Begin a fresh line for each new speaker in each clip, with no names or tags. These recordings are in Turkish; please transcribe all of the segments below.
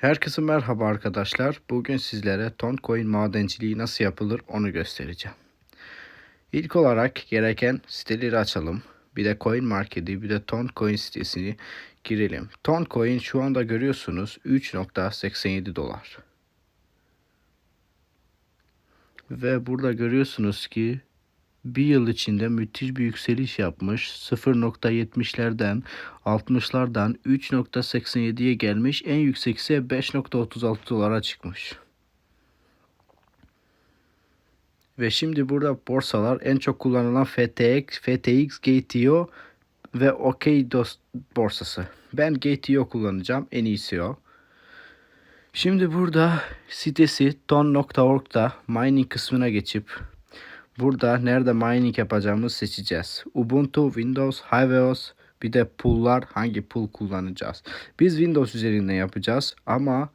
Herkese merhaba arkadaşlar. Bugün sizlere Toncoin madenciliği nasıl yapılır onu göstereceğim. İlk olarak gereken siteleri açalım. Bir de Coin Market'i bir de Toncoin sitesini girelim. Toncoin şu anda görüyorsunuz 3.87 dolar. Ve burada görüyorsunuz ki bir yıl içinde müthiş bir yükseliş yapmış. 0.70'lerden 60'lardan 3.87'ye gelmiş. En yüksek ise 5.36 dolara çıkmış. Ve şimdi burada borsalar en çok kullanılan FTX, FTX, GTO ve OKDOS borsası. Ben GTO kullanacağım. En iyisi o. Şimdi burada sitesi ton.org'da mining kısmına geçip Burada nerede mining yapacağımızı seçeceğiz. Ubuntu, Windows, HiveOS bir de pool'lar hangi pool kullanacağız. Biz Windows üzerinden yapacağız ama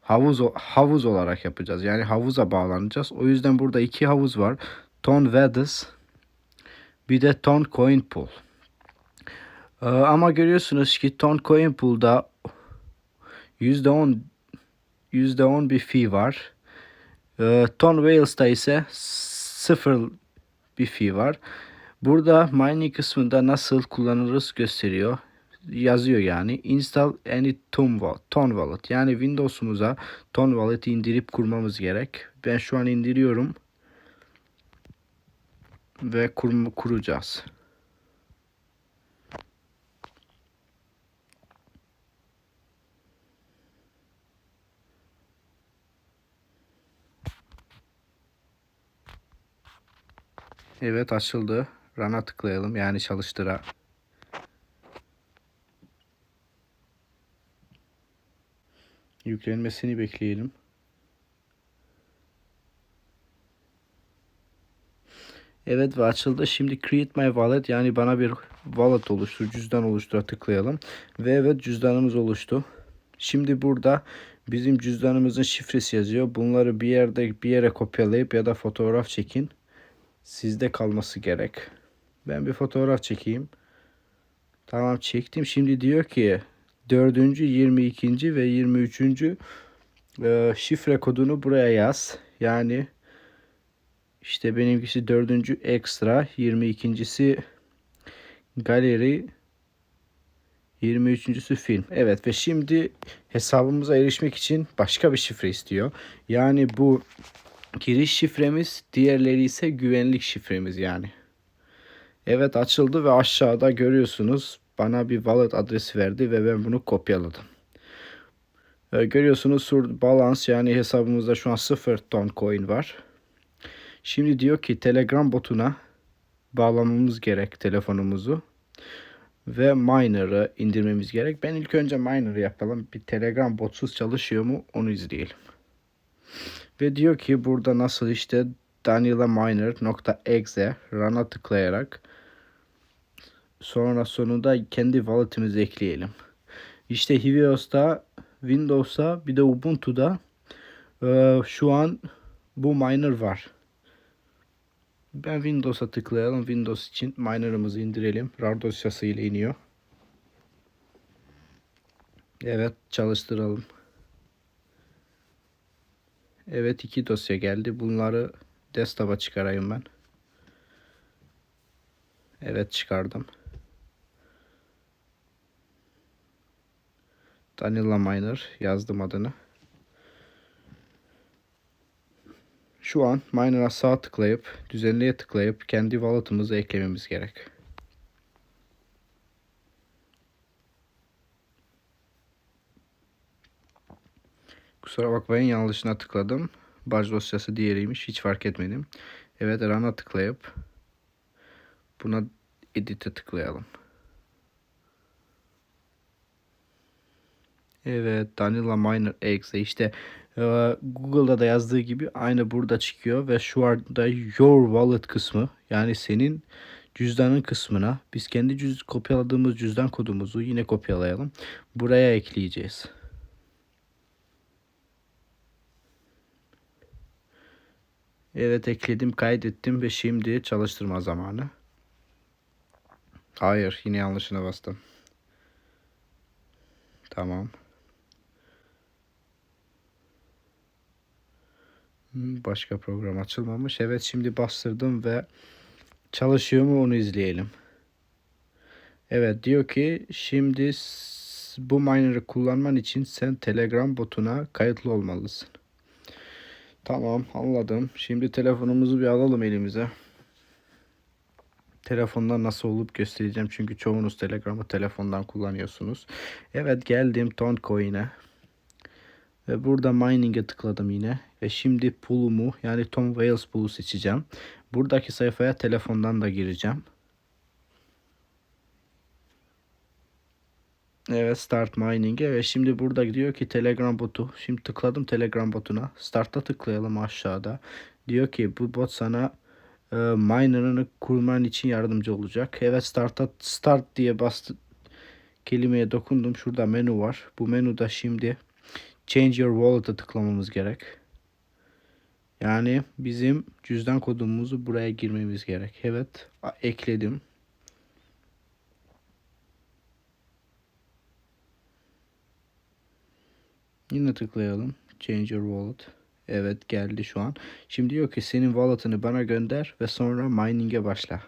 havuz havuz olarak yapacağız. Yani havuza bağlanacağız. O yüzden burada iki havuz var. Ton Wedis bir de Ton Coin Pool. Ee, ama görüyorsunuz ki Ton Coin Pool'da %10 %10 bir fee var. Ee, Ton Whales'ta ise sıfır bir fee var. Burada mining kısmında nasıl kullanılırız gösteriyor. Yazıyor yani. Install any ton wallet. Yani Windows'umuza ton wallet indirip kurmamız gerek. Ben şu an indiriyorum. Ve kur, kuracağız. Evet açıldı. Run'a tıklayalım. Yani çalıştıra. Yüklenmesini bekleyelim. Evet ve açıldı. Şimdi create my wallet yani bana bir wallet oluştur, cüzdan oluştura tıklayalım. Ve evet cüzdanımız oluştu. Şimdi burada bizim cüzdanımızın şifresi yazıyor. Bunları bir yerde bir yere kopyalayıp ya da fotoğraf çekin sizde kalması gerek. Ben bir fotoğraf çekeyim. Tamam çektim. Şimdi diyor ki 4. 22. ve 23. E, şifre kodunu buraya yaz. Yani işte benimkisi 4. ekstra, 22.si galeri, 23.sü film. Evet ve şimdi hesabımıza erişmek için başka bir şifre istiyor. Yani bu Giriş şifremiz, diğerleri ise güvenlik şifremiz yani. Evet açıldı ve aşağıda görüyorsunuz bana bir wallet adresi verdi ve ben bunu kopyaladım. Ee, görüyorsunuz sur balance yani hesabımızda şu an 0 ton coin var. Şimdi diyor ki Telegram botuna bağlamamız gerek telefonumuzu ve Miner'ı indirmemiz gerek. Ben ilk önce Miner'ı yapalım. Bir Telegram botsuz çalışıyor mu onu izleyelim. Ve diyor ki burada nasıl işte daniela.miner.exe run'a tıklayarak sonra sonunda kendi wallet'imizi ekleyelim. İşte Hivios'ta, Windows'a bir de Ubuntu'da e, şu an bu miner var. Ben Windows'a tıklayalım. Windows için miner'ımızı indirelim. RAR dosyası ile iniyor. Evet çalıştıralım. Evet iki dosya geldi. Bunları desktop'a çıkarayım ben. Evet çıkardım. Danila Miner yazdım adını. Şu an Miner'a sağ tıklayıp düzenleye tıklayıp kendi wallet'ımızı eklememiz gerek. Kusura bakmayın yanlışına tıkladım. Baj dosyası diğeriymiş. Hiç fark etmedim. Evet run'a tıklayıp buna edit'e tıklayalım. Evet Danila Miner Exe işte e, Google'da da yazdığı gibi aynı burada çıkıyor ve şu anda Your Wallet kısmı yani senin cüzdanın kısmına biz kendi cüz kopyaladığımız cüzdan kodumuzu yine kopyalayalım. Buraya ekleyeceğiz. Evet ekledim kaydettim ve şimdi çalıştırma zamanı. Hayır yine yanlışına bastım. Tamam. Hmm, başka program açılmamış. Evet şimdi bastırdım ve çalışıyor mu onu izleyelim. Evet diyor ki şimdi bu miner'ı kullanman için sen Telegram botuna kayıtlı olmalısın. Tamam anladım. Şimdi telefonumuzu bir alalım elimize. Telefondan nasıl olup göstereceğim çünkü çoğunuz Telegram'ı telefondan kullanıyorsunuz. Evet geldim Toncoin'e. Ve burada mining'e tıkladım yine. Ve şimdi pool'umu yani Tom Wales pool'u seçeceğim. Buradaki sayfaya telefondan da gireceğim. Evet start mining'e ve şimdi burada diyor ki Telegram botu. Şimdi tıkladım Telegram botuna. Start'a tıklayalım aşağıda. Diyor ki bu bot sana e, miner'ını kurman için yardımcı olacak. Evet start'a start diye bastı kelimeye dokundum. Şurada menü var. Bu menüde şimdi Change your wallet'a tıklamamız gerek. Yani bizim cüzdan kodumuzu buraya girmemiz gerek. Evet ekledim. Yine tıklayalım. Change your wallet. Evet geldi şu an. Şimdi diyor ki senin wallet'ını bana gönder ve sonra mining'e başla.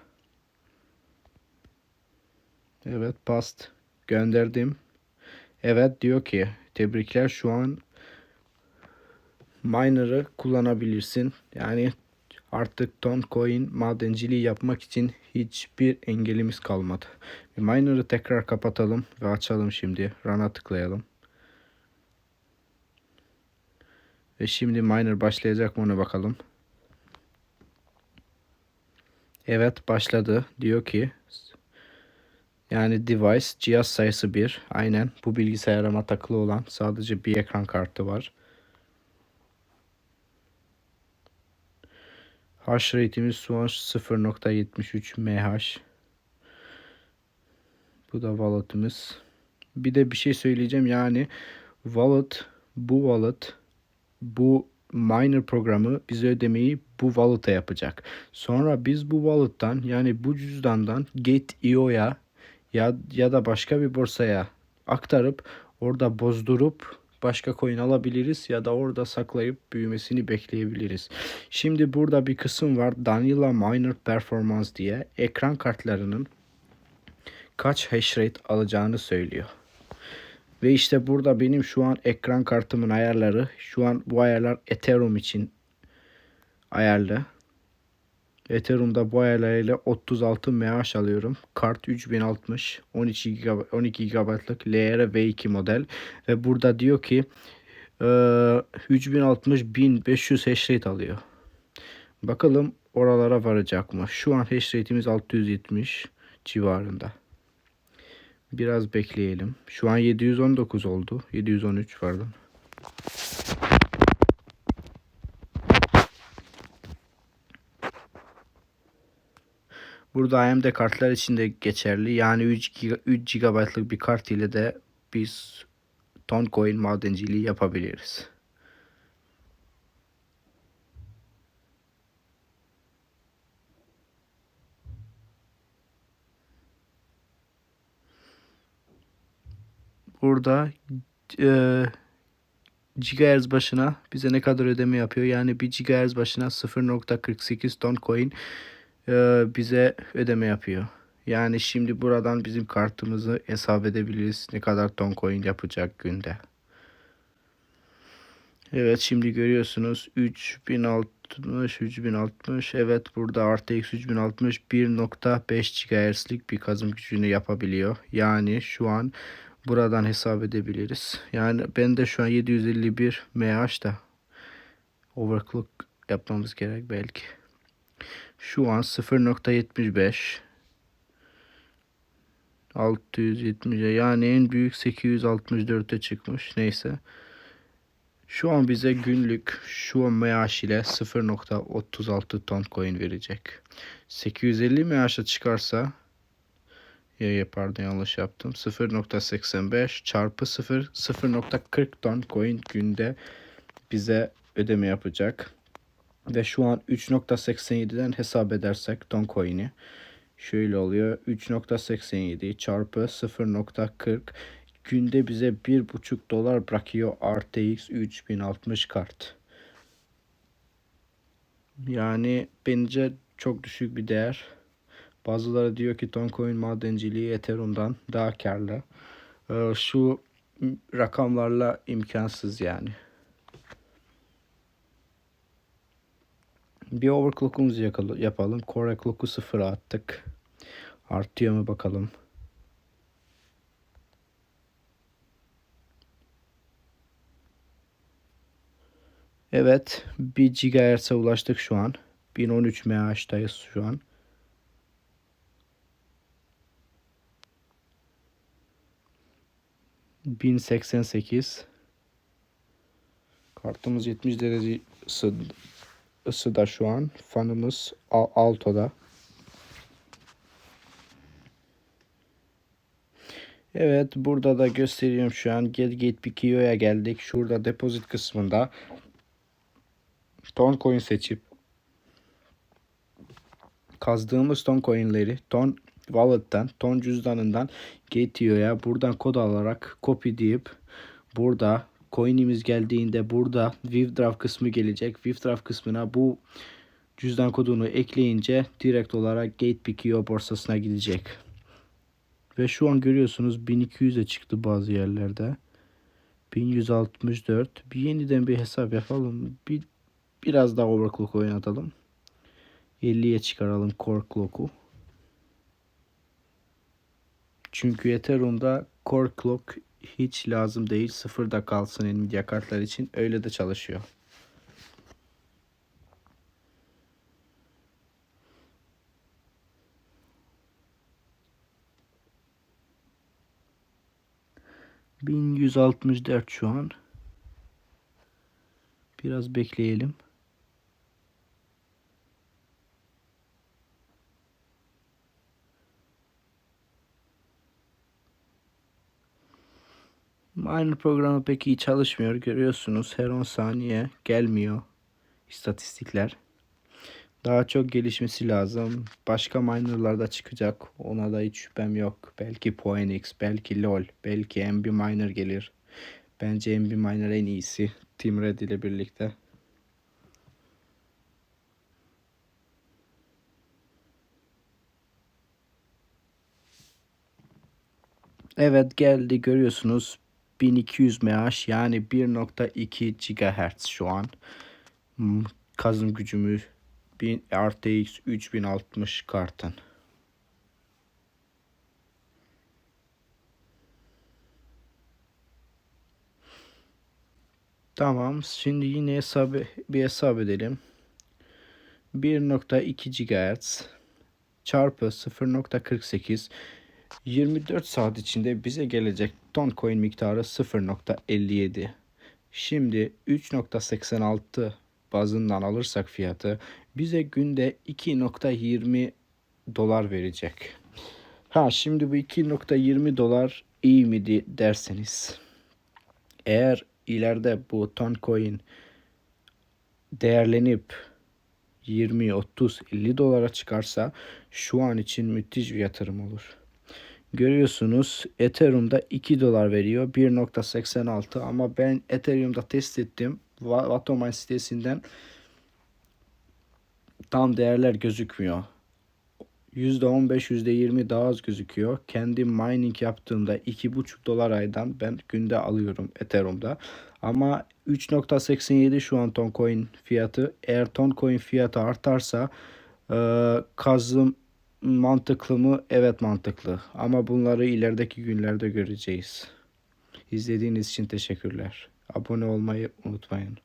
Evet past gönderdim. Evet diyor ki tebrikler şu an miner'ı kullanabilirsin. Yani artık Toncoin madenciliği yapmak için hiçbir engelimiz kalmadı. Miner'ı tekrar kapatalım ve açalım şimdi. Run'a tıklayalım. Ve şimdi miner başlayacak mı ona bakalım. Evet başladı. Diyor ki yani device cihaz sayısı 1. Aynen bu bilgisayarıma takılı olan sadece bir ekran kartı var. Hash rate'imiz şu an 0.73 mH. Bu da wallet'ımız. Bir de bir şey söyleyeceğim yani wallet bu wallet bu miner programı bize ödemeyi bu wallet'a yapacak. Sonra biz bu wallet'tan yani bu cüzdandan Gate.io'ya ya ya da başka bir borsaya aktarıp orada bozdurup başka coin alabiliriz ya da orada saklayıp büyümesini bekleyebiliriz. Şimdi burada bir kısım var Daniela Miner Performance diye ekran kartlarının kaç hash rate alacağını söylüyor. Ve işte burada benim şu an ekran kartımın ayarları. Şu an bu ayarlar Ethereum için ayarlı. Ethereum'da bu ayarlarıyla 36 mAh alıyorum. Kart 3060, 12 GB, 12 GB'lık LR V2 model. Ve burada diyor ki e, 3060 1500 hash rate alıyor. Bakalım oralara varacak mı? Şu an hash rate'imiz 670 civarında. Biraz bekleyelim. Şu an 719 oldu. 713 pardon. Burada AMD kartlar için de geçerli. Yani 3, giga, 3 GB'lık bir kart ile de biz Toncoin madenciliği yapabiliriz. Burada e, gigahertz başına bize ne kadar ödeme yapıyor? Yani 1 gigahertz başına 0.48 ton coin e, bize ödeme yapıyor. Yani şimdi buradan bizim kartımızı hesap edebiliriz. Ne kadar ton coin yapacak günde. Evet şimdi görüyorsunuz 3060 3060 evet burada RTX 3060 1.5 GHz'lik bir kazım gücünü yapabiliyor. Yani şu an buradan hesap edebiliriz. Yani ben de şu an 751 mAh da overclock yapmamız gerek belki. Şu an 0.75 670 yani en büyük 864'e çıkmış. Neyse. Şu an bize günlük şu an maaş ile 0.36 ton coin verecek. 850 maaşa çıkarsa ya pardon yanlış yaptım. 0.85 çarpı 0 0.40 ton coin günde bize ödeme yapacak. Ve şu an 3.87'den hesap edersek ton coin'i şöyle oluyor. 3.87 çarpı 0.40 günde bize 1.5 dolar bırakıyor RTX 3060 kart. Yani bence çok düşük bir değer. Bazıları diyor ki Toncoin madenciliği Ethereum'dan daha karlı. Ee, şu rakamlarla imkansız yani. Bir overclock'umuzu yapalım. Core clock'u sıfıra attık. Artıyor mu bakalım. Evet, 1 GHz'e ulaştık şu an. 1013 MHz'dayız şu an. Bin seksen sekiz. Kartımız 70 derece ısı, ısıda şu an. Fanımız al- altoda. Evet burada da gösteriyorum şu an. Getgate PKO'ya geldik. Şurada depozit kısmında ton coin seçip kazdığımız ton coinleri ton wallet'tan, ton cüzdanından Gateo'ya buradan kod alarak copy deyip burada coin'imiz geldiğinde burada withdraw kısmı gelecek. Withdraw kısmına bu cüzdan kodunu ekleyince direkt olarak Gate PKO borsasına gidecek. Ve şu an görüyorsunuz 1200'e çıktı bazı yerlerde. 1164. Bir yeniden bir hesap yapalım. Bir biraz daha overclock oynatalım. 50'ye çıkaralım core clock'u. Çünkü Ethereum'da core clock hiç lazım değil. Sıfırda kalsın Nvidia kartlar için. Öyle de çalışıyor. Bin yüz altmış dört şu an. Biraz bekleyelim. Miner programı pek iyi çalışmıyor. Görüyorsunuz her 10 saniye gelmiyor istatistikler. Daha çok gelişmesi lazım. Başka minerlarda çıkacak. Ona da hiç şüphem yok. Belki Poenix, belki LoL, belki MB Miner gelir. Bence MB Miner en iyisi. Team Red ile birlikte. Evet geldi görüyorsunuz 1200 mAh yani 1.2 GHz şu an. Hmm, Kazım gücümü 1000 RTX 3060 kartın. Tamam şimdi yine hesabı bir hesap edelim. 1.2 GHz çarpı 0.48 24 saat içinde bize gelecek ton coin miktarı 0.57. Şimdi 3.86 bazından alırsak fiyatı bize günde 2.20 dolar verecek. Ha şimdi bu 2.20 dolar iyi mi derseniz eğer ileride bu ton coin değerlenip 20, 30, 50 dolara çıkarsa şu an için müthiş bir yatırım olur. Görüyorsunuz Ethereum'da 2 dolar veriyor 1.86 ama ben Ethereum'da test ettim. Va- Watomine sitesinden tam değerler gözükmüyor. %15, %20 daha az gözüküyor. Kendi mining yaptığımda 2,5 dolar aydan ben günde alıyorum Ethereum'da. Ama 3.87 şu an Toncoin fiyatı. Eğer Toncoin fiyatı artarsa kazım mantıklı mı? Evet mantıklı. Ama bunları ilerideki günlerde göreceğiz. İzlediğiniz için teşekkürler. Abone olmayı unutmayın.